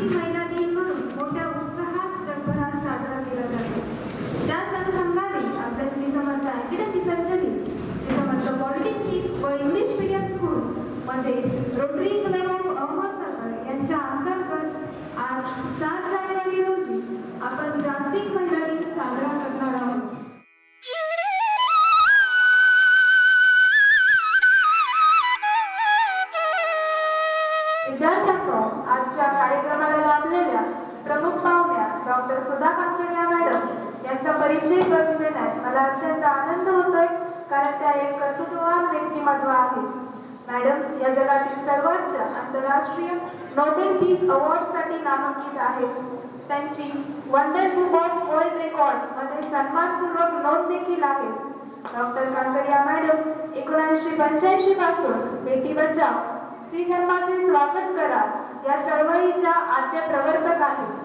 जागतिक महिला दिन म्हणून मोठ्या उत्साहात जगभरात साजरा केला जातो. त्याच अनुषंगाने आपल्या श्री समर्थ अकॅडमी संचलित श्री समर्थ पॉलिटेक्निक व इंग्लिश मीडियम स्कूल मध्ये रोटरी क्लब ऑफ अहमदनगर यांच्या अंतर्गत आज सात जानेवारी रोजी आपण जागतिक महिला आहे मॅडम या जगातील सर्वोच्च आंतरराष्ट्रीय नोबेल पीस अवॉर्डसाठी नामांकित आहेत. त्यांची वंडर बुक ऑफ वर्ल्ड रेकॉर्डमध्ये सन्मानपूर्वक नोंद देखील आहे. डॉक्टर कांकरिया मॅडम एकोणीसशे पंच्याऐंशी पासून बेटी बचाव श्री जन्माचे स्वागत करा या चळवळीच्या आद्य प्रवर्तक आहेत.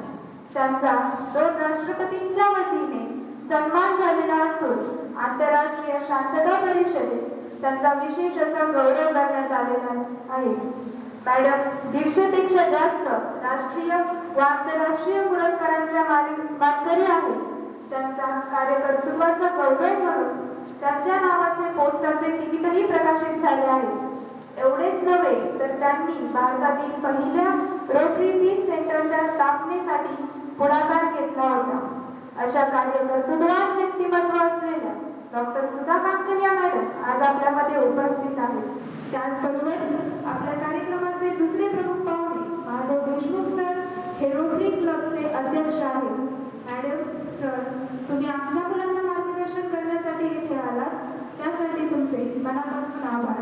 त्यांचा दोन राष्ट्रपतींच्या वतीने सन्मान झालेला असून आंतरराष्ट्रीय शांतता परिषदेत त्यांचा विशेष असा गौरव करण्यात आलेला आहे. मॅडम दीडशेपेक्षा जास्त राष्ट्रीय व आंतरराष्ट्रीय पुरस्कारांच्या मारी- मानकरी आहेत. त्यांचा कार्यकर्तृत्वाचा गौरव म्हणून त्यांच्या नावाचे पोस्टरचे तिकीटही प्रकाशित झाले आहेत एवढेच नव्हे तर त्यांनी भारतातील पहिल्या रोटरी पीस सेंटरच्या स्थापनेसाठी पुढाकार घेतला होता. अशा कार्यकर्तृत्वान व्यक्तिमत्व असलेल्या डॉक्टर सुधा कांकरिया मॅडम आज आपल्यामध्ये उपस्थित आहेत. त्याचबरोबर आपल्या कार्यक्रमाचे दुसरे प्रमुख पाहुणे माधव देशमुख सर हे रोटरी क्लबचे अध्यक्ष आहेत. मॅडम सर तुम्ही आमच्या मुलांना मार्गदर्शन करण्यासाठी इथे आलात. त्यासाठी तुमचे मनापासून आभार.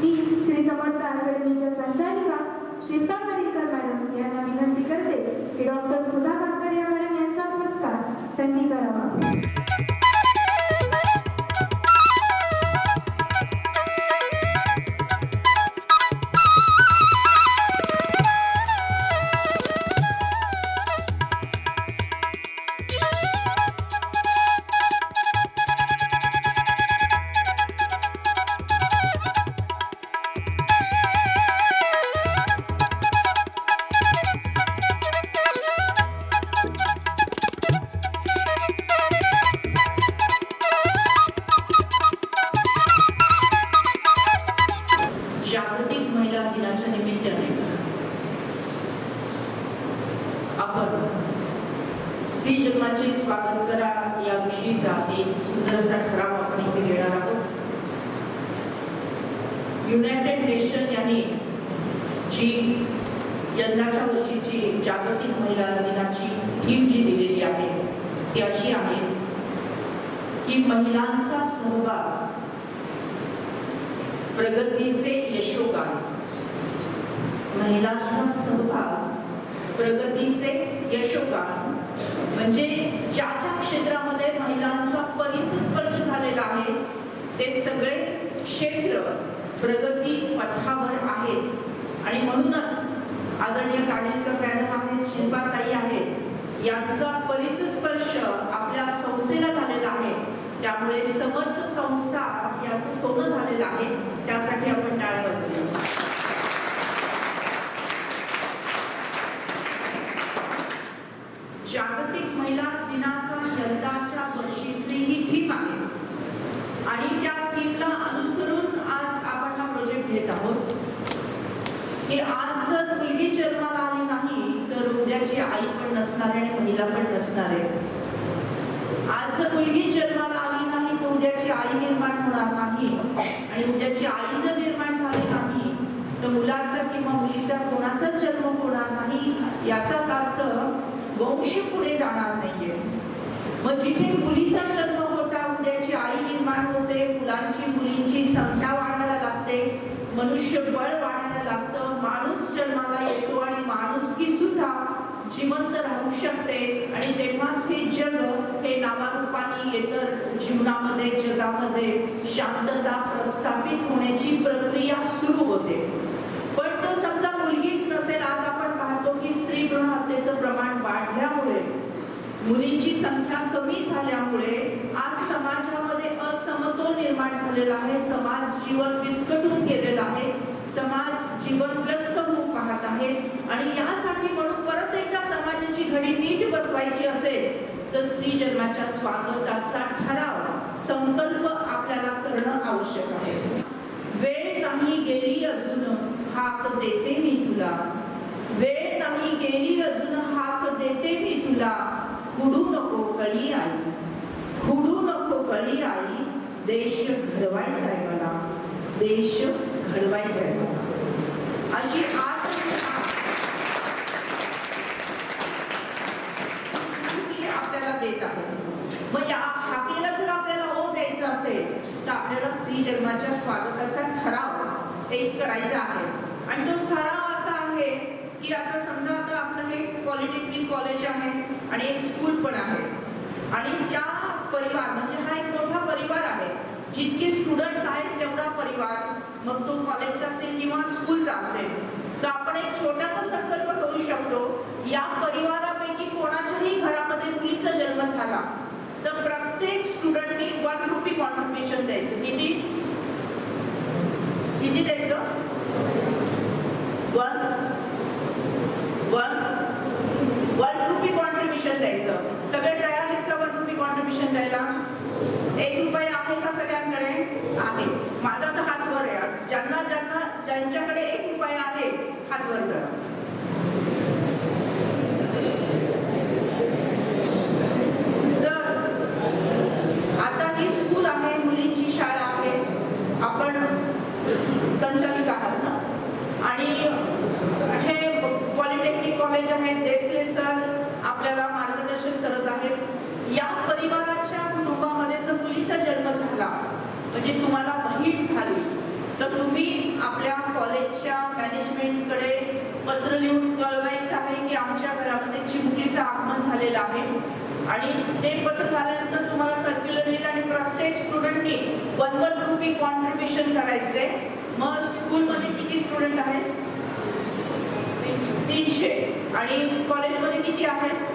मी श्री समर्थ अकॅडमीच्या संचालिका शिल्पा करीकर मॅडम यांना विनंती करते की डॉक्टर सुधा कांकरिया मॅडम यांचा सत्कार त्यांनी करावा. आपण स्त्री जन्माचे स्वागत करा याविषयी विषयीचा एक सुंदरसा ठराव आपण इथे घेणार आहोत. युनायटेड नेशन यांनी जी यंदाच्या वर्षीची जागतिक महिला दिनाची थीम जी दिलेली आहे ती अशी आहे की महिलांचा सहभाग प्रगतीचे यशोगान. महिलांचा सहभाग प्रगतीचे यशोगान. म्हणजे ज्या ज्या क्षेत्रामध्ये महिलांचा परिस्पर्श झालेला आहे ते सगळे क्षेत्र प्रगती पथावर आहेत आणि म्हणूनच आदरणीय गाडीलकर मॅडम आहेत शिल्पाताई आहेत यांचा परिस्पर्श आपल्या संस्थेला झालेला आहे. त्यामुळे समर्थ संस्था याचं सोनं झालेलं आहे. त्यासाठी आपण टाळ्या वाजवूया जागतिक महिला दिनाचा यंदाच्या वर्षीची ही थीम आहे आणि त्या थीमला अनुसरून आज आपण हा प्रोजेक्ट घेत आहोत की आज जर मुलगी जन्माला आली नाही तर उद्याची आई पण नसणार आहे आणि महिला पण नसणार आहे. आज जर मुलगी जन्माला आली नाही तर उद्याची आई निर्माण होणार नाही. आणि उद्याची आई जर निर्माण झाली नाही तर मुलाचा किंवा मुलीचा कोणाचाच जन्म होणार नाही याचाच अर्थ वंश पुढे जाणार नाहीये. मग जिथे मुलीचा जन्म होता उद्याची आई निर्माण होते मुलांची मुलींची संख्या वाढायला लागते मनुष्यबळ वाढायला लागतं माणूस जन्माला येतो आणि माणुसकी सुद्धा जिवंत राहू शकते. आणि तेव्हाच हे जग हे नावारूपाने येतं. जीवनामध्ये जगामध्ये शांतता प्रस्थापित होण्याची प्रक्रिया सुरू होते. पण जर समजा मुलगीच नसेल आज आपण पाहतो की स्त्री भ्रूण हत्येचं प्रमाण वाढल्यामुळे मुलींची संख्या कमी झाल्यामुळे आज समाजामध्ये असमतोल निर्माण झालेला आहे. समाज जीवन विस्कटून गेलेला आहे. समाज जीवन व्यस्त होऊ पाहत आहे. आणि यासाठी म्हणून परत एकदा समाजाची घडी नीट बसवायची असेल तर स्त्री जन्माच्या स्वागताचा ठराव संकल्प आपल्याला करणं आवश्यक आहे. वेळ नाही गेली अजून हाक देते मी तुला. वेळ नाही गेली अजून हाक देते मी तुला. खुडू नको कळी आई. खुडू नको कळी आई. देश घडवायचा आहे मला. देश घडवायचं आहे अशी आज आपल्याला देत आहे. मग या हाकेला जर आपल्याला ओ द्यायचा असेल तर आपल्याला स्त्री जन्माच्या स्वागताचा ठराव एक करायचा आहे. आणि तो ठराव असा आहे की आता समजा आता आपलं हे पॉलिटेक्निक कॉलेज आहे आणि एक स्कूल पण आहे. आणि त्या परिवार म्हणजे हा एक मोठा जितके स्टुडंट्स आहेत तेवढा परिवार मग तो कॉलेजचा असेल किंवा स्कूलचा असेल तर आपण एक छोटासा संकल्प करू शकतो या परिवारापैकी कोणाच्याही घरामध्ये मुलीचा जन्म झाला तर प्रत्येक स्टुडंटनी वन रुपी कॉन्ट्रीब्युशन द्यायचं. किती किती द्यायचं one one one rupee contribution द्यायचं सगळे तयार आहेत का वन रुपी कॉन्ट्रीब्युशन द्यायला एक रुपये आहे का सगळ्यांकडे आहे माझा तर हात वर आहे. ज्यांना ज्यांना ज्यांच्याकडे एक उपाय आहे हात वर करा जर आता ही स्कूल आहे मुलींची शाळा आहे आपण संचालिक आहात ना आणि हे पॉलिटेक्निक कॉलेज आहे देसले सर आपल्याला मार्गदर्शन करत आहेत या परिवाराच्या कुटुंबामध्ये जर मुलीचा जन्म झाला म्हणजे तुम्हाला माहीत झाली. तर तुम्ही आपल्या कॉलेजच्या मॅनेजमेंटकडे पत्र लिहून कळवायचं आहे की आमच्या घरामध्ये चिमुकलीचं आगमन झालेलं आहे. आणि ते पत्र झाल्यानंतर तुम्हाला सर्क्युलर येईल आणि प्रत्येक स्टुडंटनी वन वन रुपी कॉन्ट्रीब्युशन करायचे. मग स्कूलमध्ये किती स्टुडंट आहेत? तीनशे. आणि कॉलेजमध्ये किती आहेत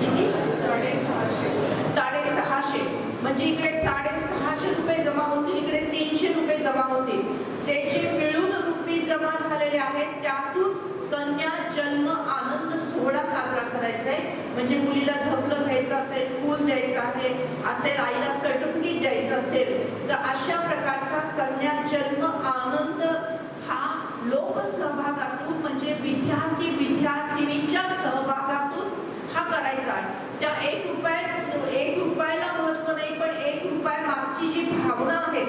किती साडेसहाशे म्हणजे इकडे साडेसहाशे रुपये जमा होतील इकडे तीनशे रुपये जमा होतील ते जे मिळून रुपये केलेले आहेत. त्यातून कन्या जन्म आनंद सोहळा साजरा करायचा आहे. म्हणजे मुलीला झपलं घ्यायचं असेल फूल द्यायचं आहे असेल आईला सर्टिफिकेट द्यायचं असेल तर अशा प्रकारचा कन्या जन्म आनंद हा लोकसहभागातून म्हणजे विद्यार्थी विद्यार्थिनीच्या सहभागातून हा करायचा आहे. त्या एक रुपया एक रुपयाला महत्त्व नाही पण एक रुपया मागची जी भावना आहे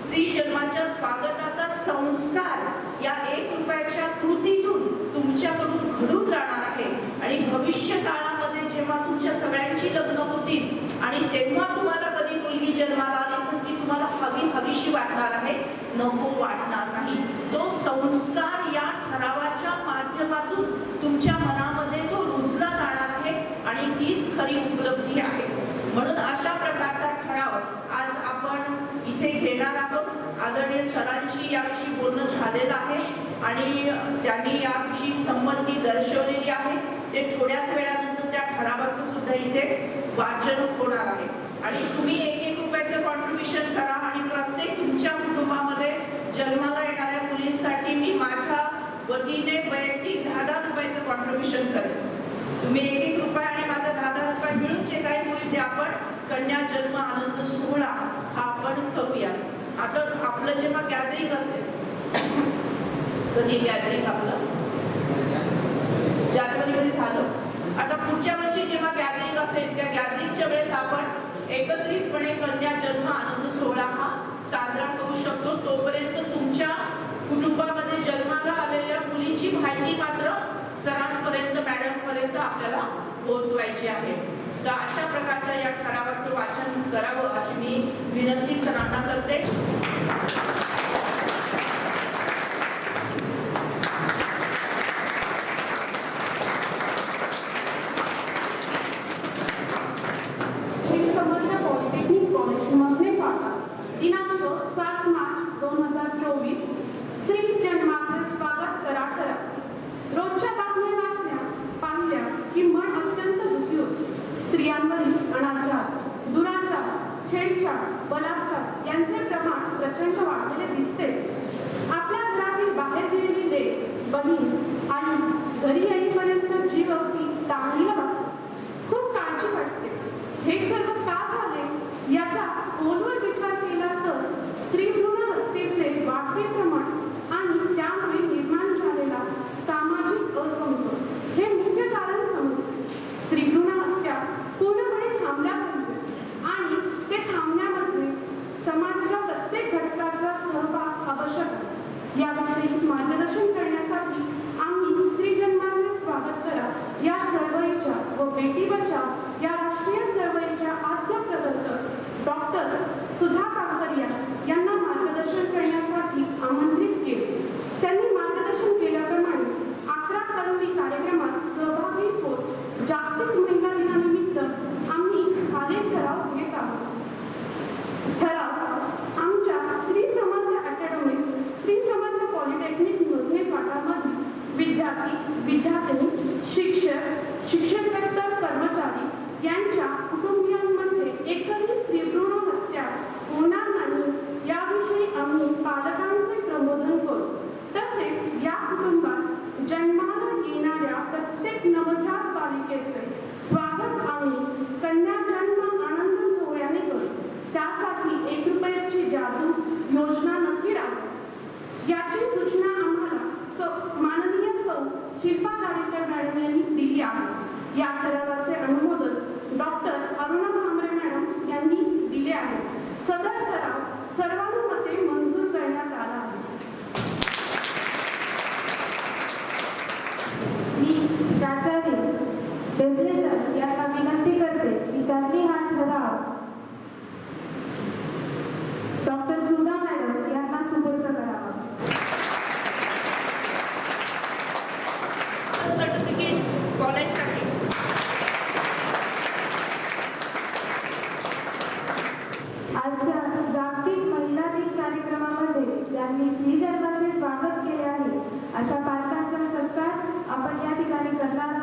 स्त्री जन्माच्या स्वागताचा संस्कार या एक रुपयाच्या कृतीतून तुमच्याकडून घडून जाणार आहे. आणि भविष्य काळामध्ये जेव्हा तुमच्या सगळ्यांची लग्न होतील आणि तेव्हा तुम्हाला कधी मुलगी जन्माला आली तर ती तुम्हाला हवी हवीशी वाटणार आहे नको वाटणार नाही. तो संस्कार या ठरावाच्या माध्यमातून तुमच्या मनामध्ये तो रुजला जाणार आहे आणि हीच खरी उपलब्धी आहे. म्हणून अशा प्रकारचा ठराव आज आपण इथे घेणार आहोत. आदरणीय सरांशी याविषयी बोलणं झालेलं आहे आणि त्यांनी याविषयी संमती दर्शवलेली आहे. ते थोड्याच वेळानंतर त्या ठरावाचं सुद्धा इथे वाचन होणार आहे. आणि तुम्ही एक एक रुपयाचं कॉन्ट्रीब्युशन करा आणि प्रत्येक तुमच्या कुटुंबामध्ये जन्माला येणाऱ्या मुलींसाठी मी माझ्या वतीने वैयक्तिक दहा दहा रुपयाचं कॉन्ट्रीब्युशन करेन तुम्ही एक एक रुपये आणि माझा दहा दहा रुपये मिळून जे काही होईल ते आपण कन्या जन्म आनंद सोहळा हा आता आपलं जेव्हा गॅदरिंग असेल तर हे गॅदरिंग आपलं जानेवारीमध्ये झालं. आता पुढच्या वर्षी जेव्हा गॅदरिंग असेल त्या गॅदरिंगच्या वेळेस आपण एकत्रितपणे कन्या जन्म आनंद सोहळा हा साजरा करू शकतो. तोपर्यंत तुमच्या कुटुंबामध्ये जन्माला आलेल्या मुलींची माहिती मात्र सरांपर्यंत मॅडमपर्यंत आपल्याला पोहोचवायची आहे. तर अशा प्रकारच्या या ठरावाचं वाचन करावं अशी मी विनंती सरांना करते. बेटी बचाव या राष्ट्रीय चळवळीच्या आद्य प्रवर्तक डॉक्टर सुधा शिल्पा गाडीकर मॅडम यांनी दिली आहे. या ठरावाचे अनुमोदन डॉक्टर अरुणा भांबरे मॅडम यांनी दिले आहे. सदर ठराव सर्वानुमते मंजूर करण्यात आला आहे. मी प्राचार्य बेसरे सर यांना विनंती करते की त्यांनी हा ठराव डॉक्टर सुधा मॅडम यांना सुपूर्द करावा. यांनी स्त्री जन्माचे स्वागत केले आहे. अशा पालकांचा सत्कार आपण या ठिकाणी करणार